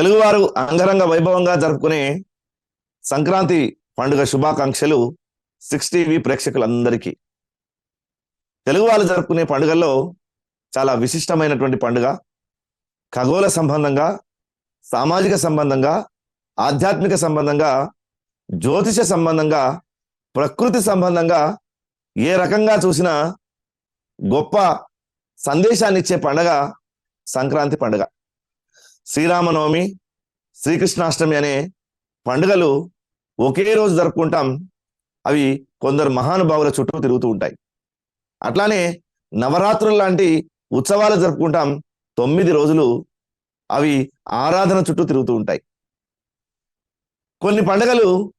తెలుగువారు అంగరంగ వైభవంగా జరుపుకునే సంక్రాంతి పండుగ శుభాకాంక్షలు సిక్స్ టీవీ ప్రేక్షకులందరికీ. తెలుగు వాళ్ళు జరుపుకునే పండుగల్లో చాలా విశిష్టమైనటువంటి పండుగ. ఖగోళ సంబంధంగా సామాజిక సంబంధంగా ఆధ్యాత్మిక సంబంధంగా జ్యోతిష సంబంధంగా ప్రకృతి సంబంధంగా ఏ రకంగా చూసినా గొప్ప సందేశాన్ని ఇచ్చే పండగ సంక్రాంతి పండుగ. శ్రీరామనవమి శ్రీకృష్ణాష్టమి అనే పండుగలు ఒకే రోజు జరుపుకుంటాం. అవి కొందరు మహానుభావుల చుట్టూ తిరుగుతూ ఉంటాయి. అట్లానే నవరాత్రులు లాంటి ఉత్సవాలు జరుపుకుంటాం. తొమ్మిది రోజులు అవి ఆరాధన చుట్టూ తిరుగుతూ ఉంటాయి. కొన్ని పండుగలు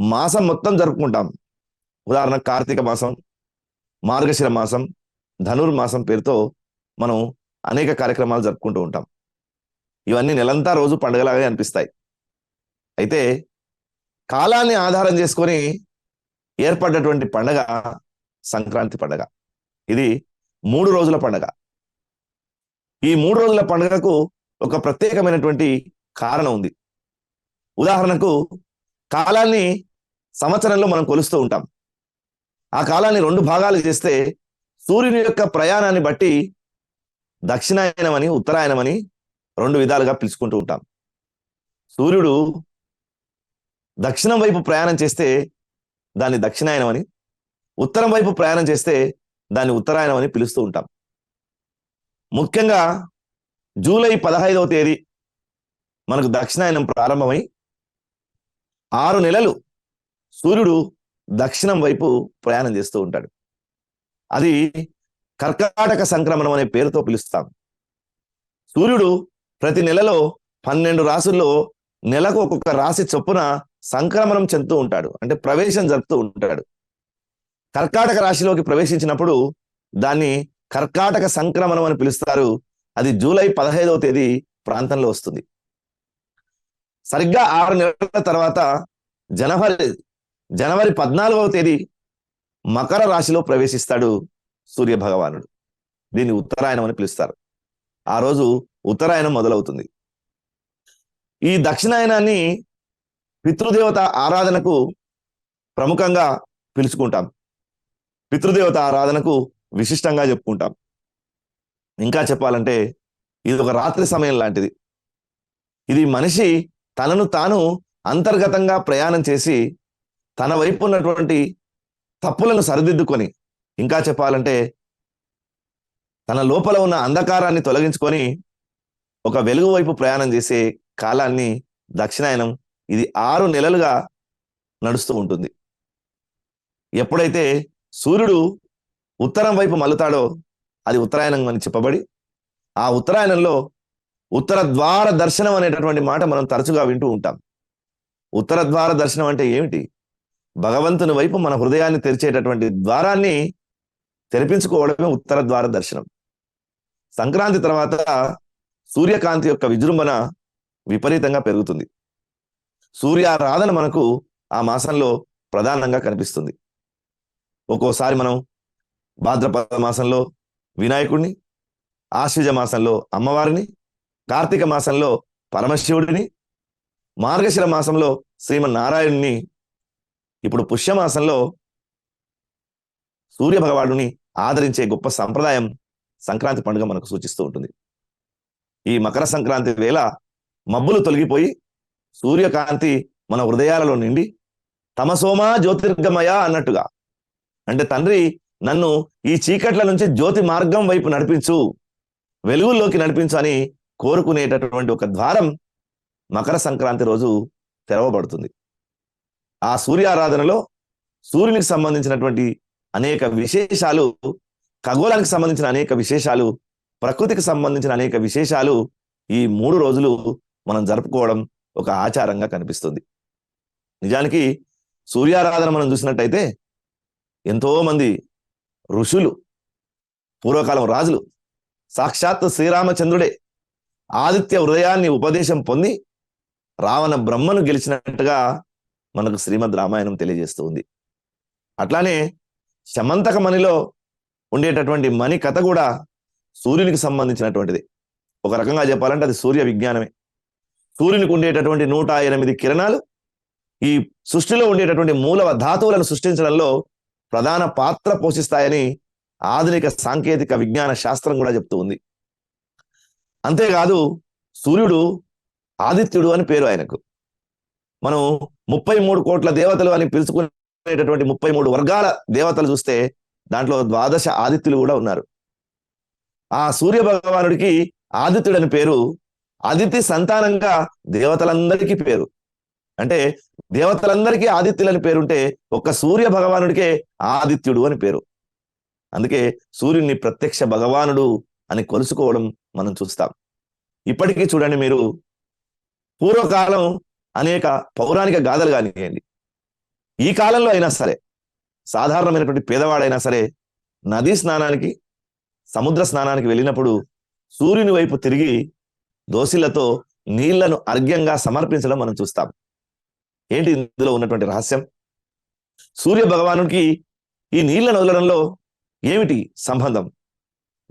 మాసం మొత్తం జరుపుకుంటాం. ఉదాహరణ కార్తీక మాసం మార్గశిర మాసం ధనుర్మాసం పేరుతో మనం అనేక కార్యక్రమాలు జరుపుకుంటూ ఉంటాం. ఇవన్నీ నెలంతా రోజు పండుగలాగా అనిపిస్తాయి. అయితే కాలాన్ని ఆధారం చేసుకొని ఏర్పడ్డటువంటి పండగ సంక్రాంతి పండగ. ఇది మూడు రోజుల పండగ. ఈ మూడు రోజుల పండుగకు ఒక ప్రత్యేకమైనటువంటి కారణం ఉంది. ఉదాహరణకు కాలాన్ని సంవత్సరంలో మనం కొలుస్తూ ఉంటాం. ఆ కాలాన్ని రెండు భాగాలు చేస్తే సూర్యుని యొక్క ప్రయాణాన్ని బట్టి దక్షిణాయనమని ఉత్తరాయణమని రెండు విధాలుగా పిలుచుకుంటూ ఉంటాం. సూర్యుడు దక్షిణం వైపు ప్రయాణం చేస్తే దాన్ని దక్షిణాయనం అని ఉత్తరం వైపు ప్రయాణం చేస్తే దాన్ని ఉత్తరాయణం అని పిలుస్తూ ఉంటాం. ముఖ్యంగా జూలై పదహైదవ తేదీ మనకు దక్షిణాయనం ప్రారంభమై ఆరు నెలలు సూర్యుడు దక్షిణం వైపు ప్రయాణం చేస్తూ ఉంటాడు. అది కర్కాటక సంక్రమణం అనే పేరుతో పిలుస్తాం. సూర్యుడు ప్రతి నెలలో పన్నెండు రాసుల్లో నెలకు ఒక్కొక్క రాశి చొప్పున సంక్రమణం చెందుతూ ఉంటాడు. అంటే ప్రవేశం జరుపుతూ ఉంటాడు. కర్కాటక రాశిలోకి ప్రవేశించినప్పుడు దాన్ని కర్కాటక సంక్రమణం అని పిలుస్తారు. అది జూలై పదహైదవ తేదీ ప్రాంతంలో వస్తుంది. సరిగ్గా ఆరు నెలల తర్వాత జనవరి జనవరి పద్నాలుగవ తేదీ మకర రాశిలో ప్రవేశిస్తాడు సూర్య భగవానుడు దీన్ని ఉత్తరాయణం అని పిలుస్తారు. ఆ రోజు ఉత్తరాయణం మొదలవుతుంది. ఈ దక్షిణాయనాన్ని పితృదేవత ఆరాధనకు ప్రముఖంగా పిలుచుకుంటాం. పితృదేవత ఆరాధనకు విశిష్టంగా చెప్పుకుంటాం. ఇంకా చెప్పాలంటే ఇది ఒక రాత్రి సమయం లాంటిది. ఇది మనిషి తనను తాను అంతర్గతంగా ప్రయాణం చేసి తన వైపు ఉన్నటువంటి తప్పులను సరిదిద్దుకొని ఇంకా చెప్పాలంటే తన లోపల ఉన్న అంధకారాన్ని తొలగించుకొని ఒక వెలుగు వైపు ప్రయాణం చేసే కాలాన్ని దక్షిణాయనం ఇది ఆరు నెలలుగా నడుస్తూ ఉంటుంది. ఎప్పుడైతే సూర్యుడు ఉత్తరం వైపు మలుతాడో అది ఉత్తరాయణం అని చెప్పబడి ఆ ఉత్తరాయణంలో ఉత్తర ద్వార దర్శనం అనేటటువంటి మాట మనం తరచుగా వింటూ ఉంటాం. ఉత్తర ద్వార దర్శనం అంటే ఏమిటి? భగవంతుని వైపు మన హృదయాన్ని తెరిచేటటువంటి ద్వారాన్ని తెరిపించుకోవడమే ఉత్తర ద్వార దర్శనం. సంక్రాంతి తర్వాత సూర్యకాంతి యొక్క విజృంభణ విపరీతంగా పెరుగుతుంది. సూర్యారాధన మనకు ఆ మాసంలో ప్రధానంగా కనిపిస్తుంది. ఒక్కోసారి మనం భాద్రపద మాసంలో వినాయకుడిని ఆశ్వజ మాసంలో అమ్మవారిని కార్తీక మాసంలో పరమశివుడిని మార్గశిర మాసంలో శ్రీమన్నారాయణుని ఇప్పుడు పుష్యమాసంలో సూర్య భగవానుని ఆదరించే గొప్ప సంప్రదాయం సంక్రాంతి పండుగ మనకు సూచిస్తూ ఉంటుంది. ఈ మకర సంక్రాంతి వేళ మబ్బులు తొలగిపోయి సూర్యకాంతి మన హృదయాలలో నిండి తమసోమా జ్యోతిర్గమయ అన్నట్టుగా. అంటే తండ్రి నన్ను ఈ చీకట్ల నుంచి జ్యోతి మార్గం వైపు నడిపించు వెలుగుల్లోకి నడిపించు అని కోరుకునేటటువంటి ఒక ద్వారం మకర సంక్రాంతి రోజు తెరవబడుతుంది. ఆ సూర్యారాధనలో సూర్యునికి సంబంధించినటువంటి అనేక విశేషాలు ఖగోళానికి సంబంధించిన అనేక విశేషాలు ప్రకృతికి సంబంధించిన అనేక విశేషాలు ఈ మూడు రోజులు మనం జరుపుకోవడం ఒక ఆచారంగా కనిపిస్తుంది. నిజానికి సూర్యారాధన మనం చూసినట్టయితే ఎంతోమంది ఋషులు పూర్వకాలం రాజులు సాక్షాత్ శ్రీరామచంద్రుడే ఆదిత్య హృదయాన్ని ఉపదేశం పొంది రావణ బ్రహ్మను గెలిచినట్టుగా మనకు శ్రీమద్ రామాయణం తెలియజేస్తూ ఉంది. అట్లానే శమంతక మణిలో ఉండేటటువంటి మణి కథ కూడా సూర్యునికి సంబంధించినటువంటిది. ఒక రకంగా చెప్పాలంటే అది సూర్య విజ్ఞానమే. సూర్యునికి ఉండేటటువంటి నూట ఎనిమిది కిరణాలు ఈ సృష్టిలో ఉండేటటువంటి మూలవ ధాతువులను సృష్టించడంలో ప్రధాన పాత్ర పోషిస్తాయని ఆధునిక సాంకేతిక విజ్ఞాన శాస్త్రం కూడా చెప్తూ ఉంది. అంతేకాదు సూర్యుడు ఆదిత్యుడు అని పేరు ఆయనకు. మనం ముప్పై మూడు కోట్ల దేవతలు అని పిలుచుకునేటటువంటి ముప్పై మూడు వర్గాల దేవతలు చూస్తే దాంట్లో ద్వాదశ ఆదిత్యులు కూడా ఉన్నారు. ఆ సూర్య భగవానుడికి ఆదిత్యుడు అని పేరు ఆదిత్య సంతానంగా దేవతలందరికీ పేరు. అంటే దేవతలందరికీ ఆదిత్యులని పేరుంటే ఒక్క సూర్య భగవానుడికే ఆదిత్యుడు అని పేరు. అందుకే సూర్యుని ప్రత్యక్ష భగవానుడు అని కొలుసుకోవడం మనం చూస్తాం. ఇప్పటికీ చూడండి మీరు పూర్వకాలం అనేక పౌరాణిక గాథలు కానివ్వండి. ఈ కాలంలో అయినా సరే సాధారణమైనటువంటి పేదవాడైనా సరే నదీ స్నానానికి సముద్ర స్నానానికి వెళ్ళినప్పుడు సూర్యుని వైపు తిరిగి దోసిలతో నీళ్ళను అర్ఘ్యంగా సమర్పించడం మనం చూస్తాం. ఏంటి ఇందులో ఉన్నటువంటి రహస్యం? సూర్య భగవానుడికి ఈ నీళ్ళను వదలడంలో ఏమిటి సంబంధం?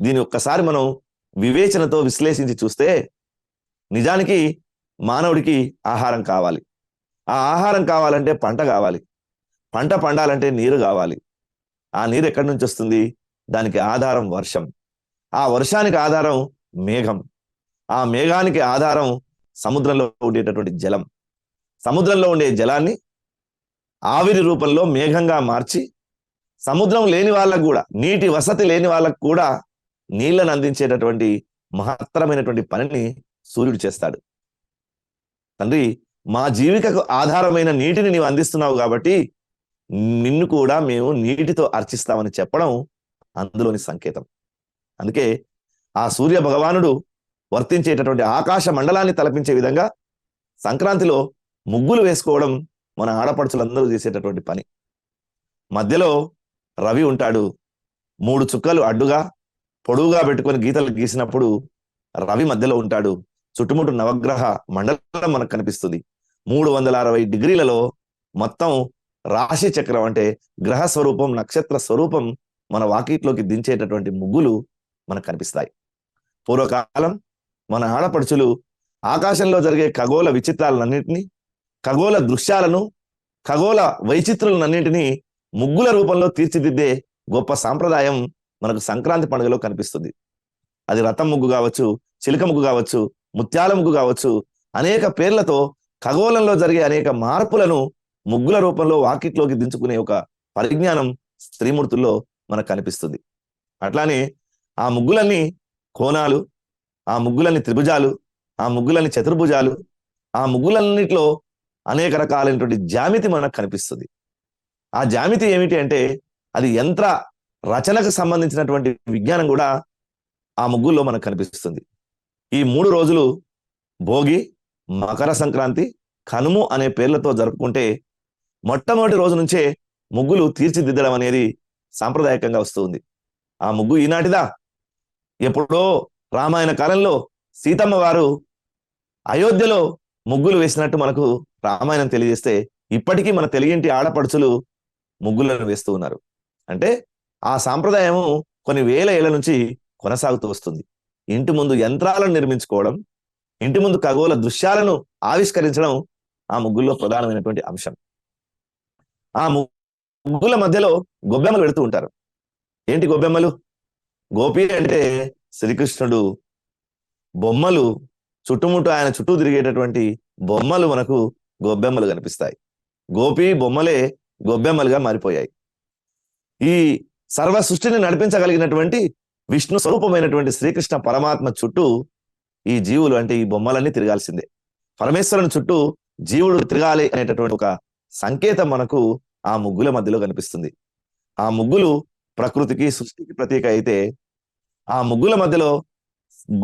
దీని ఒక్కసారి మనం వివేచనతో విశ్లేషించి చూస్తే నిజానికి మానవుడికి ఆహారం కావాలి. ఆ ఆహారం కావాలంటే పంట కావాలి. పంట పండాలంటే నీరు కావాలి. ఆ నీరు ఎక్కడి నుంచి వస్తుంది? దానికి ఆధారం వర్షం. ఆ వర్షానికి ఆధారం మేఘం. ఆ మేఘానికి ఆధారం సముద్రంలో ఉండేటటువంటి జలం. సముద్రంలో ఉండే జలాన్ని ఆవిరి రూపంలో మేఘంగా మార్చి సముద్రం లేని వాళ్ళకు కూడా నీటి వసతి లేని వాళ్ళకు కూడా నీళ్ళను అందించేటటువంటి మహత్తరమైనటువంటి పనిని సూర్యుడు చేస్తాడు. తండ్రి మా జీవికకు ఆధారమైన నీటిని నీవు అందిస్తున్నావు కాబట్టి నిన్ను కూడా మేము నీటితో అర్చిస్తామని చెప్పడం అందులోని సంకేతం. అందుకే ఆ సూర్య భగవానుడు వర్తించేటటువంటి ఆకాశ మండలాన్ని తలపించే విధంగా సంక్రాంతిలో ముగ్గులు వేసుకోవడం మన ఆడపడుచులందరూ చేసేటటువంటి పని. మధ్యలో రవి ఉంటాడు. మూడు చుక్కలు అడ్డుగా పొడువుగా పెట్టుకొని గీతలు గీసినప్పుడు రవి మధ్యలో ఉంటాడు. చుట్టుముట్టు నవగ్రహ మండలం మనకు కనిపిస్తుంది. మూడు వందల అరవై డిగ్రీలలో మొత్తం రాశి చక్రం అంటే గ్రహ స్వరూపం నక్షత్ర స్వరూపం మన వాకిట్లోకి దించేటటువంటి ముగ్గులు మనకు కనిపిస్తాయి. పూర్వకాలం మన ఆడపడుచులు ఆకాశంలో జరిగే ఖగోళ విచిత్రాలన్నింటినీ ఖగోళ దృశ్యాలను ఖగోళ వైచిత్రులన్నింటినీ ముగ్గుల రూపంలో తీర్చిదిద్దే గొప్ప సాంప్రదాయం మనకు సంక్రాంతి పండుగలో కనిపిస్తుంది. అది రథం ముగ్గు కావచ్చు చిలుక ముగ్గు కావచ్చు ముత్యాల ముగ్గు కావచ్చు అనేక పేర్లతో ఖగోళంలో జరిగే అనేక మార్పులను ముగ్గుల రూపంలో వాకిట్లోకి దించుకునే ఒక పరిజ్ఞానం స్త్రీమూర్తుల్లో మనకు కనిపిస్తుంది. అట్లానే ఆ ముగ్గులన్నీ కోణాలు ఆ ముగ్గులన్నీ త్రిభుజాలు ఆ ముగ్గులన్నీ చతుర్భుజాలు ఆ ముగ్గులన్నిటిలో అనేక రకాలైనటువంటి జామితి మనకు కనిపిస్తుంది. ఆ జామితి ఏమిటి అంటే అది యంత్ర రచనకు సంబంధించినటువంటి విజ్ఞానం కూడా ఆ ముగ్గుల్లో మనకు కనిపిస్తుంది. ఈ మూడు రోజులు భోగి మకర సంక్రాంతి కనుము అనే పేర్లతో జరుపుకుంటే మొట్టమొదటి రోజు నుంచే ముగ్గులు తీర్చిదిద్దడం అనేది సాంప్రదాయకంగా వస్తుంది. ఆ ముగ్గు ఈనాటిదా? ఎప్పుడో రామాయణ కాలంలో సీతమ్మ వారు అయోధ్యలో ముగ్గులు వేసినట్టు మనకు రామాయణం తెలియజేస్తే ఇప్పటికీ మన తెలుగింటి ఆడపడుచులు ముగ్గులను వేస్తూ ఉన్నారు. అంటే ఆ సాంప్రదాయము కొన్ని వేల ఏళ్ళ నుంచి కొనసాగుతూ వస్తుంది. ఇంటి ముందు యంత్రాలను నిర్మించుకోవడం ఇంటి ముందు ఖగోళ దృశ్యాలను ఆవిష్కరించడం ఆ ముగ్గుల్లో ప్రధానమైనటువంటి అంశం. ఆ ముగ్గుల మధ్యలో గొబ్బెమ్మలు పెడుతూ ఉంటారు. ఏంటి గొబ్బెమ్మలు? గోపి అంటే శ్రీకృష్ణుడు. బొమ్మలు చుట్టుముట్టు ఆయన చుట్టూ తిరిగేటటువంటి బొమ్మలు మనకు గొబ్బెమ్మలు కనిపిస్తాయి. గోపి బొమ్మలే గొబ్బెమ్మలుగా మారిపోయాయి. ఈ సర్వ సృష్టిని నడిపించగలిగినటువంటి విష్ణు స్వరూపమైనటువంటి శ్రీకృష్ణ పరమాత్మ చుట్టూ ఈ జీవులు అంటే ఈ బొమ్మలన్నీ తిరగాల్సిందే. పరమేశ్వరుని చుట్టూ జీవుడు తిరగాలి అనేటటువంటి ఒక సంకేతం మనకు ఆ ముగ్గుల మధ్యలో కనిపిస్తుంది. ఆ ముగ్గులు ప్రకృతికి సృష్టికి ప్రతీక అయితే ఆ ముగ్గుల మధ్యలో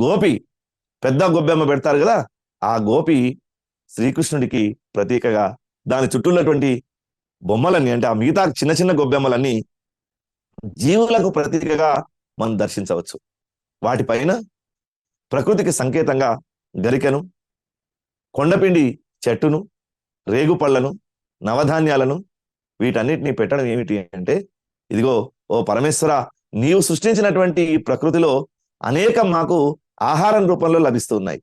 గోపి పెద్ద గొబ్బెమ్మ పెడతారు కదా ఆ గోపి శ్రీకృష్ణుడికి ప్రతీకగా దాని చుట్టూ ఉన్నటువంటి బొమ్మలన్నీ అంటే ఆ మిగతా చిన్న చిన్న గొబ్బెమ్మలన్నీ జీవులకు ప్రతీకగా మనం దర్శించవచ్చు. వాటిపైన ప్రకృతికి సంకేతంగా గరికెను కొండపిండి చెట్టును రేగుపళ్ళను నవధాన్యాలను వీటన్నిటిని పెట్టడం ఏమిటి అంటే ఇదిగో ఓ పరమేశ్వర నీవు సృష్టించినటువంటి ఈ ప్రకృతిలో అనేకం మాకు ఆహారం రూపంలో లభిస్తున్నాయి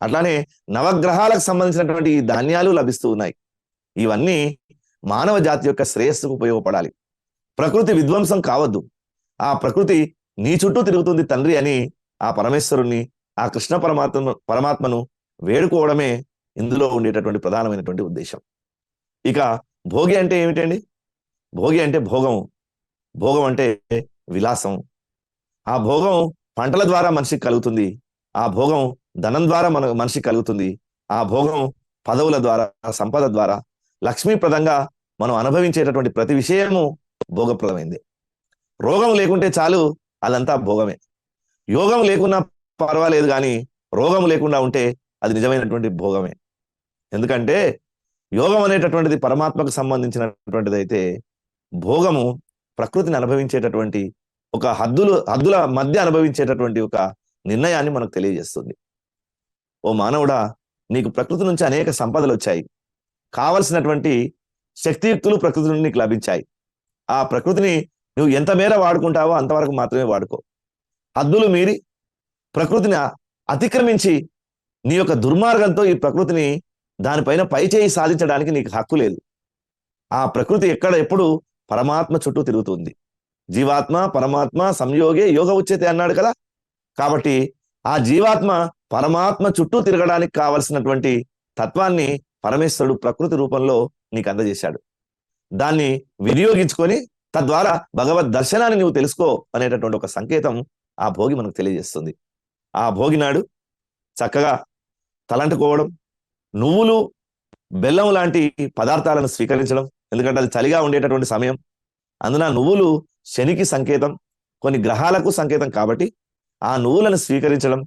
అట్లానే నవగ్రహాలకు సంబంధించినటువంటి ఈ ధాన్యాలు లభిస్తూ ఉన్నాయి. ఇవన్నీ మానవ జాతి యొక్క శ్రేయస్సుకు ఉపయోగపడాలి. ప్రకృతి విధ్వంసం కావద్దు. ఆ ప్రకృతి నీ చుట్టూ తిరుగుతుంది తండ్రి అని ఆ పరమేశ్వరుణ్ణి ఆ కృష్ణ పరమాత్మ పరమాత్మను వేడుకోవడమే ఇందులో ఉండేటటువంటి ప్రధానమైనటువంటి ఉద్దేశం. ఇక భోగి అంటే ఏమిటండి? భోగి అంటే భోగం. భోగం అంటే విలాసం. ఆ భోగం పంటల ద్వారా మనిషికి కలుగుతుంది. ఆ భోగం ధనం ద్వారా మన మనిషికి కలుగుతుంది. ఆ భోగం పదవుల ద్వారా సంపద ద్వారా లక్ష్మీప్రదంగా మనం అనుభవించేటటువంటి ప్రతి విషయము భోగప్రదమైంది. రోగం లేకుంటే చాలు అదంతా భోగమే. యోగం లేకున్నా పర్వాలేదు కానీ రోగం లేకుండా ఉంటే అది నిజమైనటువంటి భోగమే. ఎందుకంటే యోగం అనేటటువంటిది పరమాత్మకు సంబంధించినటువంటిది అయితే భోగము ప్రకృతిని అనుభవించేటటువంటి ఒక హద్దులు హద్దుల మధ్య అనుభవించేటటువంటి ఒక నిర్ణయాన్ని మనకు తెలియజేస్తుంది. ఓ మానవుడా నీకు ప్రకృతి నుంచి అనేక సంపదలు వచ్చాయి కావలసినటువంటి శక్తియుక్తులు ప్రకృతి నుండి నీకు లభించాయి. ఆ ప్రకృతిని నువ్వు ఎంత మేర వాడుకుంటావో అంతవరకు మాత్రమే వాడుకో. హద్దులు మీరి ప్రకృతిని అతిక్రమించి నీ యొక్క దుర్మార్గంతో ఈ ప్రకృతిని దానిపైన పై చేయి సాధించడానికి నీకు హక్కు లేదు. ఆ ప్రకృతి ఎక్కడ ఎప్పుడు పరమాత్మ చుట్టూ తిరుగుతుంది. జీవాత్మ పరమాత్మ సంయోగే యోగ ఉచ్యతే అన్నాడు కదా. కాబట్టి ఆ జీవాత్మ పరమాత్మ చుట్టూ తిరగడానికి కావలసినటువంటి తత్వాన్ని పరమేశ్వరుడు ప్రకృతి రూపంలో నీకు అందజేశాడు. దాన్ని వినియోగించుకొని తద్వారా భగవద్ దర్శనాన్ని నువ్వు తెలుసుకో అనేటటువంటి ఒక సంకేతం ఆ భోగి మనకు తెలియజేస్తుంది. ఆ భోగి నాడు చక్కగా తలంటుకోవడం నువ్వులు బెల్లం లాంటి పదార్థాలను స్వీకరించడం ఎందుకంటే అది చలిగా ఉండేటటువంటి సమయం. అందున నువ్వులు శనికి సంకేతం కొన్ని గ్రహాలకు సంకేతం కాబట్టి ఆ నువ్వులను స్వీకరించడం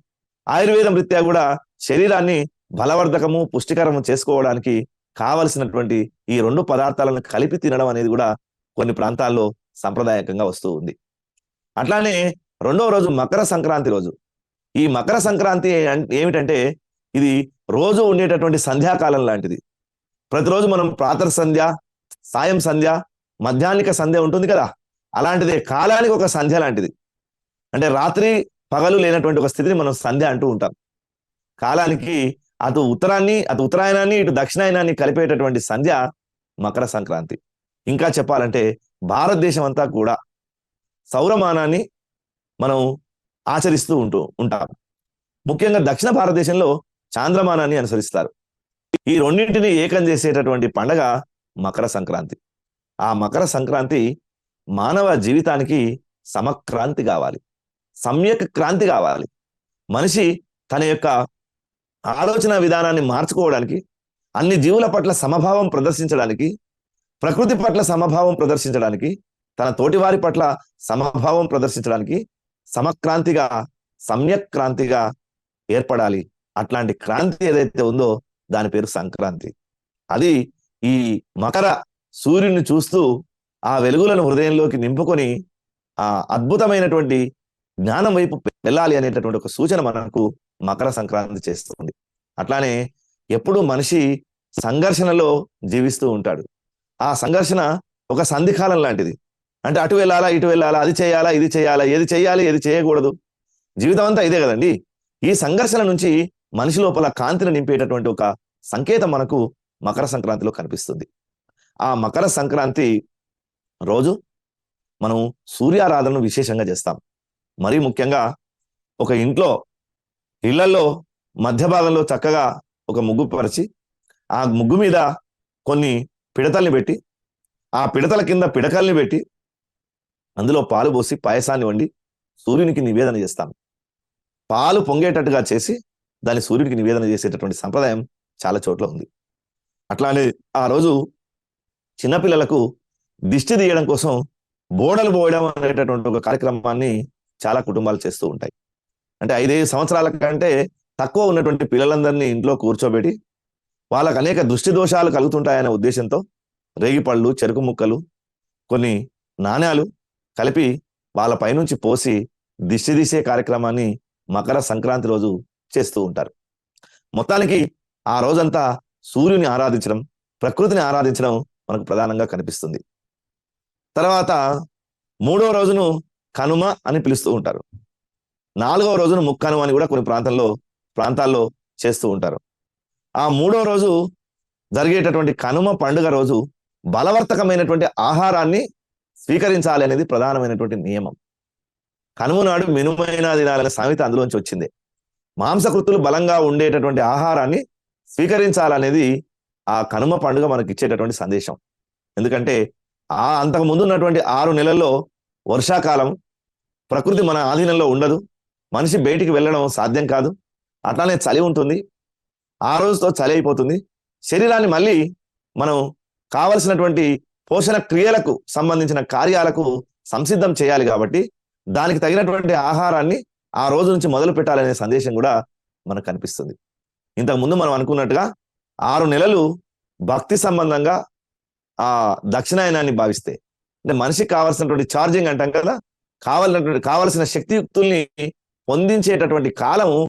ఆయుర్వేదం రీత్యా కూడా శరీరాన్ని బలవర్ధకము పుష్టికరము చేసుకోవడానికి కావలసినటువంటి ఈ రెండు పదార్థాలను కలిపి తినడం అనేది కూడా కొన్ని ప్రాంతాల్లో సంప్రదాయకంగా వస్తూ ఉంది. అట్లానే రెండవ రోజు మకర సంక్రాంతి రోజు. ఈ మకర సంక్రాంతి ఏమిటంటే ఇది రోజు ఉండేటటువంటి సంధ్యాకాలం లాంటిది. ప్రతిరోజు మనం ప్రాతర సంధ్య సాయం సంధ్య మధ్యాహ్నిక సంధ్య ఉంటుంది కదా. అలాంటిదే కాలానికి ఒక సంధ్య లాంటిది. అంటే రాత్రి పగలు లేనటువంటి ఒక స్థితిని మనం సంధ్య అంటూ ఉంటాం. కాలానికి అటు ఉత్తరాన్ని అటు ఉత్తరాయణాన్ని ఇటు దక్షిణాయనాన్ని కలిపేటటువంటి సంధ్య మకర సంక్రాంతి. ఇంకా చెప్పాలంటే భారతదేశం అంతా కూడా సౌరమానాన్ని మనం ఆచరిస్తూ ఉంటూ ఉంటాం. ముఖ్యంగా దక్షిణ భారతదేశంలో చాంద్రమానాన్ని అనుసరిస్తారు. ఈ రెండింటిని ఏకం చేసేటటువంటి పండగ మకర సంక్రాంతి. ఆ మకర సంక్రాంతి మానవ జీవితానికి సమక్రాంతి కావాలి. సమ్యక్ క్రాంతి కావాలి. మనిషి తన యొక్క ఆలోచన విధానాన్ని మార్చుకోవడానికి అన్ని జీవుల పట్ల సమభావం ప్రదర్శించడానికి ప్రకృతి పట్ల సమభావం ప్రదర్శించడానికి తన తోటివారి పట్ల సమభావం ప్రదర్శించడానికి సమక్రాంతిగా సమ్యక్ క్రాంతిగా ఏర్పడాలి. అట్లాంటి క్రాంతి ఏదైతే ఉందో దాని పేరు సంక్రాంతి. అది ఈ మకర సూర్యుని చూస్తూ ఆ వెలుగులను హృదయంలోకి నింపుకొని ఆ అద్భుతమైనటువంటి జ్ఞానం వైపు వెళ్ళాలి అనేటటువంటి ఒక సూచన మనకు మకర సంక్రాంతి చేస్తుంది. అట్లానే ఎప్పుడు మనిషి సంఘర్షణలో జీవిస్తూ ఉంటాడు. ఆ సంఘర్షణ ఒక సంధికాలం లాంటిది. అంటే అటు వెళ్ళాలా ఇటు వెళ్ళాలా అది చేయాలా ఇది చేయాలా ఏది చేయాలి ఏది చేయకూడదు. జీవితం అంతా ఇదే కదండి. ఈ సంఘర్షణ నుంచి మనిషి లోపల కాంతిని నింపేటటువంటి ఒక సంకేతం మనకు మకర సంక్రాంతిలో కనిపిస్తుంది. ఆ మకర సంక్రాంతి రోజు మనం సూర్యారాధనను విశేషంగా చేస్తాం. మరీ ముఖ్యంగా ఒక ఇంట్లో ఇళ్ళలో మధ్య భాగంలో చక్కగా ఒక ముగ్గు పరిచి ఆ ముగ్గు మీద కొన్ని పిడతల్ని పెట్టి ఆ పిడతల కింద పిడకల్ని పెట్టి అందులో పాలు పోసి పాయసాన్ని వండి సూర్యునికి నివేదన చేస్తాం. పాలు పొంగేటట్టుగా చేసి దాన్ని సూర్యుడికి నివేదన చేసేటటువంటి సంప్రదాయం చాలా చోట్ల ఉంది. అట్లానే ఆ రోజు చిన్నపిల్లలకు దిష్టి తీయడం కోసం బోడలు పోయడం అనేటటువంటి ఒక కార్యక్రమాన్ని చాలా కుటుంబాలు చేస్తూ ఉంటాయి. అంటే ఐదైదు సంవత్సరాల కంటే తక్కువ ఉన్నటువంటి పిల్లలందరినీ ఇంట్లో కూర్చోబెట్టి వాళ్ళకు అనేక దృష్టి దోషాలు కలుగుతుంటాయనే ఉద్దేశంతో రేగిపళ్ళు చెరుకు ముక్కలు కొన్ని నాణ్యాలు కలిపి వాళ్ళ పైనుంచి పోసి దిష్టి తీసే కార్యక్రమాన్ని మకర సంక్రాంతి రోజు చేస్తూ ఉంటారు. మొత్తానికి ఆ రోజంతా సూర్యుని ఆరాధించడం ప్రకృతిని ఆరాధించడం మనకు ప్రధానంగా కనిపిస్తుంది. తర్వాత మూడో రోజును కనుమ అని పిలుస్తూ ఉంటారు. నాలుగవ రోజును ముక్కనుమ అని కూడా కొన్ని ప్రాంతాల్లో ప్రాంతాల్లో చేస్తూ ఉంటారు. ఆ మూడో రోజు జరిగేటటువంటి కనుమ పండుగ రోజు బలవర్తకమైనటువంటి ఆహారాన్ని స్వీకరించాలి అనేది ప్రధానమైనటువంటి నియమం. కనుమ నాడు మినుమైన దినాలనే సామెత అందులోంచి వచ్చింది. మాంసకృతులు బలంగా ఉండేటటువంటి ఆహారాన్ని స్వీకరించాలనేది ఆ కనుమ పండుగ మనకి ఇచ్చేటటువంటి సందేశం. ఎందుకంటే ఆ అంతకు ముందు ఉన్నటువంటి ఆరు నెలల్లో వర్షాకాలం ప్రకృతి మన ఆధీనంలో ఉండదు మనిషి బయటికి వెళ్ళడం సాధ్యం కాదు అట్లానే చలి ఉంటుంది ఆ రోజుతో చలి అయిపోతుంది శరీరాన్ని మళ్ళీ మనం కావలసినటువంటి పోషణ క్రియలకు సంబంధించిన కార్యాలకు సంసిద్ధం చేయాలి కాబట్టి దానికి తగినటువంటి ఆహారాన్ని ఆ రోజు నుంచి మొదలు పెట్టాలనే సందేశం కూడా మనకు కనిపిస్తుంది. ఇంతకు ముందు మనం అనుకున్నట్టుగా ఆరు నెలలు భక్తి సంబంధంగా ఆ దక్షిణాయనాన్ని భావిస్తే అంటే మనిషికి కావాల్సినటువంటి ఛార్జింగ్ అంటాం కదా కావాలన్నటువంటి కావలసిన శక్తియుక్తుల్ని పొందించేటటువంటి కాలము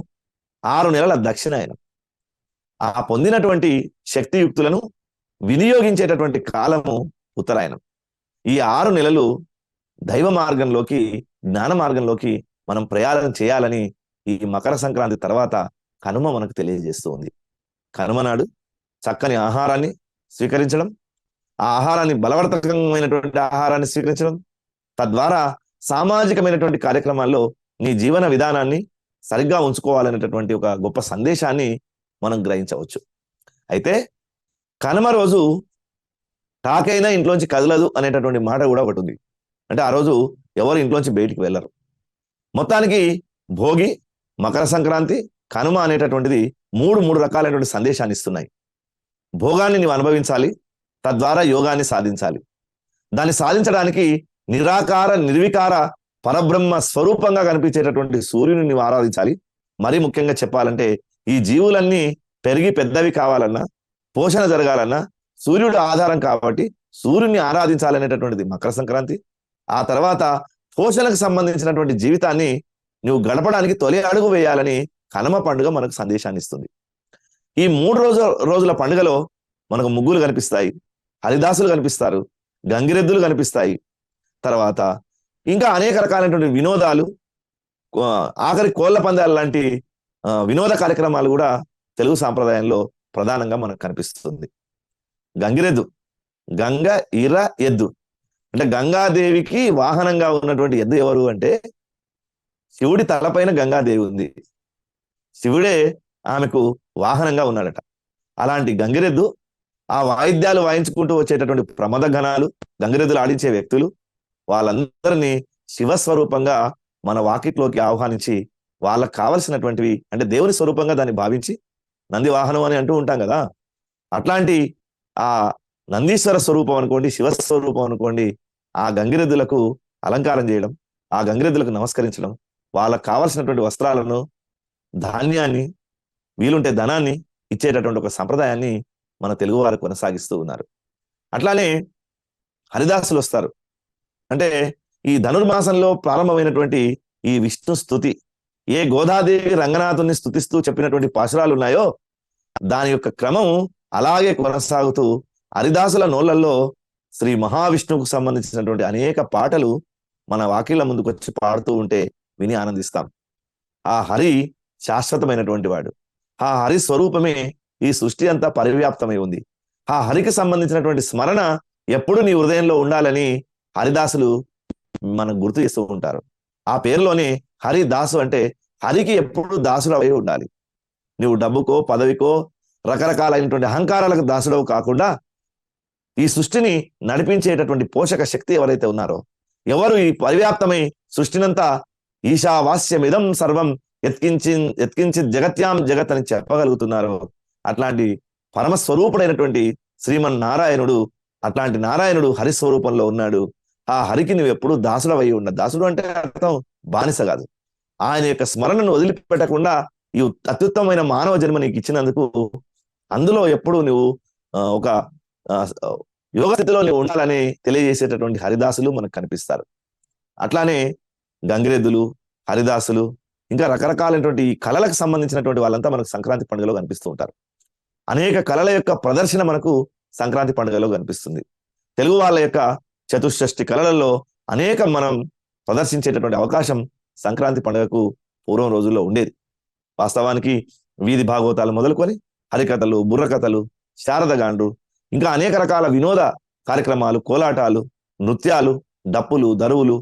ఆరు నెలల దక్షిణాయనం. ఆ పొందినటువంటి శక్తియుక్తులను వినియోగించేటటువంటి కాలము ఉత్తరాయణం. ఈ ఆరు నెలలు దైవ మార్గంలోకి జ్ఞాన మార్గంలోకి మనం ప్రయాణం చేయాలని ఈ మకర సంక్రాంతి తర్వాత కనుమ మనకు తెలియజేస్తూ ఉంది కనుమ నాడు చక్కని ఆహారాన్ని స్వీకరించడం ఆ ఆహారాన్ని బలవర్తకమైనటువంటి ఆహారాన్ని స్వీకరించడం తద్వారా సామాజికమైనటువంటి కార్యక్రమాల్లో నీ జీవన విధానాన్ని సరిగ్గా ఉంచుకోవాలనేటటువంటి ఒక గొప్ప సందేశాన్ని మనం గ్రహించవచ్చు. అయితే కనుమ రోజు టాకైనా ఇంట్లోంచి కదలదు అనేటటువంటి మాట కూడా ఒకటి ఉంది. అంటే ఆ రోజు ఎవరు ఇంట్లోంచి బయటికి వెళ్ళరు. మొత్తానికి భోగి మకర సంక్రాంతి కనుమ అనేటటువంటిది మూడు మూడు రకాలైనటువంటి సందేశాన్ని ఇస్తున్నాయి. భోగాన్ని నీవు అనుభవించాలి తద్వారా యోగాన్ని సాధించాలి. దాన్ని సాధించడానికి నిరాకార నిర్వికార పరబ్రహ్మ స్వరూపంగా కనిపించేటటువంటి సూర్యుని నీవు ఆరాధించాలి. మరీ ముఖ్యంగా చెప్పాలంటే ఈ జీవులన్నీ పెరిగి పెద్దవి కావాలన్నా పోషణ జరగాలన్నా సూర్యుడు ఆధారం కాబట్టి సూర్యుని ఆరాధించాలనేటటువంటిది మకర సంక్రాంతి ఆ తర్వాత పోషణకు సంబంధించినటువంటి జీవితాన్ని నువ్వు గడపడానికి తొలి అడుగు వేయాలని కనుమ పండుగ మనకు సందేశాన్ని ఇస్తుంది. ఈ మూడు రోజు రోజుల పండుగలో మనకు ముగ్గులు కనిపిస్తాయి. హరిదాసులు కనిపిస్తారు. గంగిరెద్దులు కనిపిస్తాయి. తర్వాత ఇంకా అనేక రకాలైనటువంటి వినోదాలు ఆఖరి కోళ్ళ పందాలు లాంటి వినోద కార్యక్రమాలు కూడా తెలుగు సాంప్రదాయంలో ప్రధానంగా మనకు కనిపిస్తుంది. గంగిరెద్దు గంగ ఇర ఎద్దు. అంటే గంగాదేవికి వాహనంగా ఉన్నటువంటి ఎద్దు ఎవరు అంటే శివుడి తలపైన గంగాదేవి ఉంది. శివుడే ఆమెకు వాహనంగా ఉన్నాడట. అలాంటి గంగిరెద్దు ఆ వాయిద్యాలు వాయించుకుంటూ వచ్చేటటువంటి ప్రమద గణాలు గంగిరెద్దులు ఆడించే వ్యక్తులు వాళ్ళందరినీ శివస్వరూపంగా మన వాకిట్లోకి ఆహ్వానించి వాళ్ళకు కావలసినటువంటివి అంటే దేవుని స్వరూపంగా దాన్ని భావించి నంది వాహనం అని అంటూ ఉంటాం కదా. అట్లాంటి ఆ నందీశ్వర స్వరూపం అనుకోండి శివస్వరూపం అనుకోండి ఆ గంగిరెద్దులకు అలంకారం చేయడం ఆ గంగిరెద్దులకు నమస్కరించడం వాళ్ళకు కావలసినటువంటి వస్త్రాలను ధాన్యాన్ని వీలుంటే ధనాన్ని ఇచ్చేటటువంటి ఒక సంప్రదాయాన్ని మన తెలుగువారు కొనసాగిస్తూ ఉన్నారు. అట్లానే హరిదాసులు వస్తారు. అంటే ఈ ధనుర్మాసంలో ప్రారంభమైనటువంటి ఈ విష్ణు స్థుతి ఏ గోదాదేవి రంగనాథుని స్థుతిస్తూ చెప్పినటువంటి పాశురాలు ఉన్నాయో దాని యొక్క క్రమం అలాగే కొనసాగుతూ హరిదాసుల నోళ్ళలో శ్రీ మహావిష్ణువుకు సంబంధించినటువంటి అనేక పాటలు మన వాకిళ్ళ ముందుకు వచ్చి పాడుతూ ఉంటే విని ఆనందిస్తాం. ఆ హరి శాశ్వతమైనటువంటి వాడు. ఆ హరి స్వరూపమే ఈ సృష్టి అంతా పరివ్యాప్తమై ఉంది. ఆ హరికి సంబంధించినటువంటి స్మరణ ఎప్పుడు నీ హృదయంలో ఉండాలని హరిదాసులు మనకు గుర్తు చేస్తూ ఉంటారు. ఆ పేరులోనే హరిదాసు అంటే హరికి ఎప్పుడు దాసుడు అయి ఉండాలి. నువ్వు డబ్బుకో పదవికో రకరకాలైనటువంటి అహంకారాలకు దాసుడవు కాకుండా ఈ సృష్టిని నడిపించేటటువంటి పోషక శక్తి ఎవరైతే ఉన్నారో ఎవరు ఈ పరివ్యాప్తమై సృష్టినంతా ఈశావాస్యమిదం సర్వం ఎత్కించి ఎత్కించి జగత్యాం జగత్ అని చెప్పగలుగుతున్నారో అట్లాంటి పరమస్వరూపుడైనటువంటి శ్రీమన్ నారాయణుడు అట్లాంటి నారాయణుడు హరి స్వరూపంలో ఉన్నాడు. ఆ హరికి నువ్వు ఎప్పుడు దాసుడవై ఉన్న దాసుడు అంటే అర్థం బానిస కాదు. ఆయన యొక్క స్మరణను వదిలిపెట్టకుండా ఈ అత్యుత్తమైన మానవ జన్మ నీకు ఇచ్చినందుకు అందులో ఎప్పుడు నువ్వు ఒక యోగ స్థితిలో నువ్వు ఉండాలని తెలియజేసేటటువంటి హరిదాసులు మనకు కనిపిస్తారు. అట్లానే గంగిరెద్దులు హరిదాసులు ఇంకా రకరకాలైనటువంటి కళలకు సంబంధించినటువంటి వాళ్ళంతా మనకు సంక్రాంతి పండుగలో కనిపిస్తూ ఉంటారు. అనేక కళల యొక్క ప్రదర్శన మనకు సంక్రాంతి పండుగలో కనిపిస్తుంది. తెలుగు వాళ్ళ యొక్క చతుషష్టి కళలలో అనేక మనం ప్రదర్శించేటటువంటి అవకాశం సంక్రాంతి పండుగకు పూర్వం రోజుల్లో ఉండేది. వాస్తవానికి వీధి భాగవతాలు మొదలుకొని హరికథలు బుర్రకథలు శారదగాండు ఇంకా అనేక రకాల వినోద కార్యక్రమాలు కోలాటాలు నృత్యాలు డప్పులు దరువులు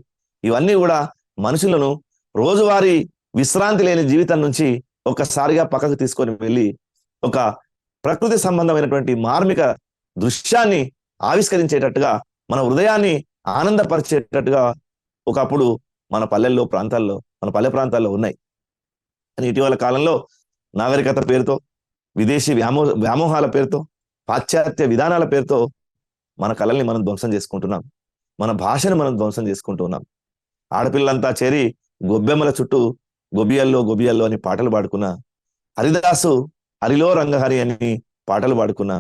ఇవన్నీ కూడా మనుషులను రోజువారీ విశ్రాంతి లేని జీవితం నుంచి ఒక్కసారిగా పక్కకు తీసుకొని వెళ్ళి ఒక ప్రకృతి సంబంధమైనటువంటి మార్మిక దృశ్యాన్ని ఆవిష్కరించేటట్టుగా మన హృదయాన్ని ఆనందపరిచేటట్టుగా ఒకప్పుడు మన పల్లెల్లో ప్రాంతాల్లో మన పల్లె ప్రాంతాల్లో ఉన్నాయి. కానీ ఇటీవల కాలంలో నాగరికత పేరుతో విదేశీ వ్యామో వ్యామోహాల పేరుతో పాశ్చాత్య విధానాల పేరుతో మన కళల్ని మనం ధ్వంసం చేసుకుంటున్నాం. మన భాషను మనం ధ్వంసం చేసుకుంటున్నాం. ఆడపిల్లంతా చేరి గొబ్బెమ్మల చుట్టూ గొబియల్లో గొబియల్లో అని పాటలు పాడుకున్న హరిదాసు హరిలో రంగహరి అని పాటలు పాడుకున్న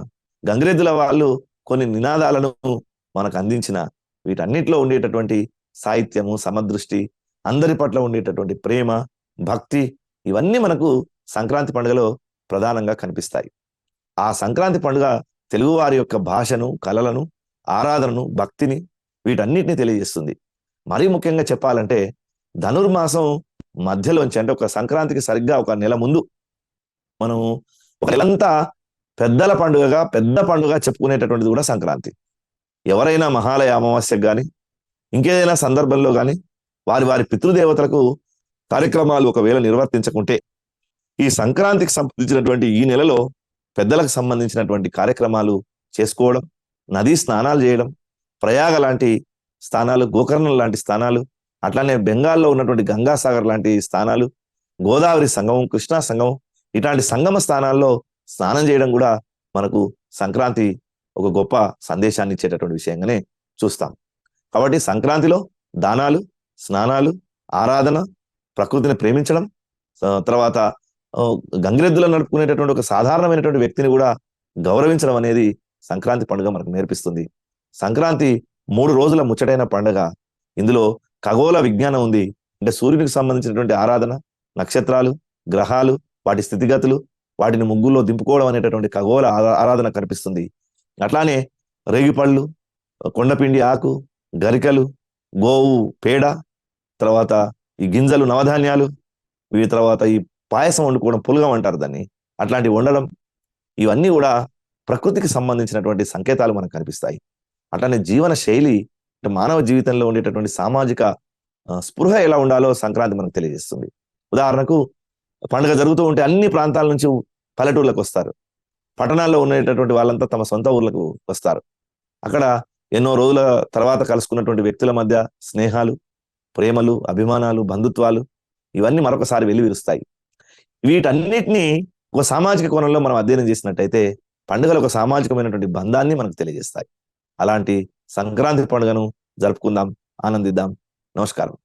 గంగిరెద్దుల వాళ్ళు కొన్ని నినాదాలను మనకు అందించిన వీటన్నిటిలో ఉండేటటువంటి సాహిత్యము సమదృష్టి అందరి పట్ల ఉండేటటువంటి ప్రేమ భక్తి ఇవన్నీ మనకు సంక్రాంతి పండుగలో ప్రధానంగా కనిపిస్తాయి. ఆ సంక్రాంతి పండుగ తెలుగువారి యొక్క భాషను కళలను ఆరాధనను భక్తిని వీటన్నిటిని తెలియజేస్తుంది. మరీ ముఖ్యంగా చెప్పాలంటే ధనుర్మాసం మధ్యలోంచి అంటే ఒక సంక్రాంతికి సరిగ్గా ఒక నెల ముందు మనం ఒక నెలంతా పెద్దల పండుగగా పెద్ద పండుగ చెప్పుకునేటటువంటిది కూడా సంక్రాంతి. ఎవరైనా మహాలయ అమావాస్యకు కానీ ఇంకేదైనా సందర్భంలో కానీ వారి వారి పితృదేవతలకు కార్యక్రమాలు ఒకవేళ నిర్వర్తించకుంటే ఈ సంక్రాంతికి సంబంధించినటువంటి ఈ నెలలో పెద్దలకు సంబంధించినటువంటి కార్యక్రమాలు చేసుకోవడం నదీ స్నానాలు చేయడం ప్రయాగ లాంటి స్థానాలు గోకర్ణం లాంటి స్థానాలు అట్లానే బెంగాల్లో ఉన్నటువంటి గంగాసాగర్ లాంటి స్థానాలు గోదావరి సంగమం కృష్ణా సంగమం ఇట్లాంటి సంగమ స్థానాల్లో స్నానం చేయడం కూడా మనకు సంక్రాంతి ఒక గొప్ప సందేశాన్ని ఇచ్చేటటువంటి విషయంగానే చూస్తాం. కాబట్టి సంక్రాంతిలో దానాలు స్నానాలు ఆరాధన ప్రకృతిని ప్రేమించడం తర్వాత గంగిరెద్దులను నడుపుకునేటటువంటి ఒక సాధారణమైనటువంటి వ్యక్తిని కూడా గౌరవించడం అనేది సంక్రాంతి పండుగ మనకు నేర్పిస్తుంది. సంక్రాంతి మూడు రోజుల ముచ్చటైన పండుగ. ఇందులో ఖగోళ విజ్ఞానం ఉంది. అంటే సూర్యునికి సంబంధించినటువంటి ఆరాధన నక్షత్రాలు గ్రహాలు వాటి స్థితిగతులు వాటిని ముగ్గుల్లో దింపుకోవడం అనేటటువంటి ఖగోళ ఆరాధన కనిపిస్తుంది. అట్లానే రేగిపళ్ళు కొండపిండి ఆకు గరికలు గోవు పేడ తర్వాత ఈ గింజలు నవధాన్యాలు వీటి తర్వాత ఈ పాయసం వండుకోవడం పులగం అంటారు దాన్ని. అట్లాంటివి వండడం ఇవన్నీ కూడా ప్రకృతికి సంబంధించినటువంటి సంకేతాలు మనకు కనిపిస్తాయి. అట్లానే జీవన శైలి అంటే మానవ జీవితంలో ఉండేటటువంటి సామాజిక స్పృహ ఎలా ఉండాలో సంక్రాంతి మనకు తెలియజేస్తుంది. ఉదాహరణకు పండుగ జరుగుతూ ఉంటే అన్ని ప్రాంతాల నుంచి పల్లెటూర్లకు వస్తారు. పట్టణాల్లో ఉండేటటువంటి వాళ్ళంతా తమ సొంత ఊర్లకు వస్తారు. అక్కడ ఎన్నో రోజుల తర్వాత కలుసుకున్నటువంటి వ్యక్తుల మధ్య స్నేహాలు ప్రేమలు అభిమానాలు బంధుత్వాలు ఇవన్నీ మరొకసారి వెలివిరుస్తాయి వీటన్నిటినీ ఒక సామాజిక కోణంలో మనం అధ్యయనం చేసినట్టయితే పండుగలు ఒక సామాజికమైనటువంటి బంధాన్ని మనకు తెలియజేస్తాయి. అలాంటి సంక్రాంతి పండుగను జరుపుకుందాం ఆనందిద్దాం. నమస్కారం.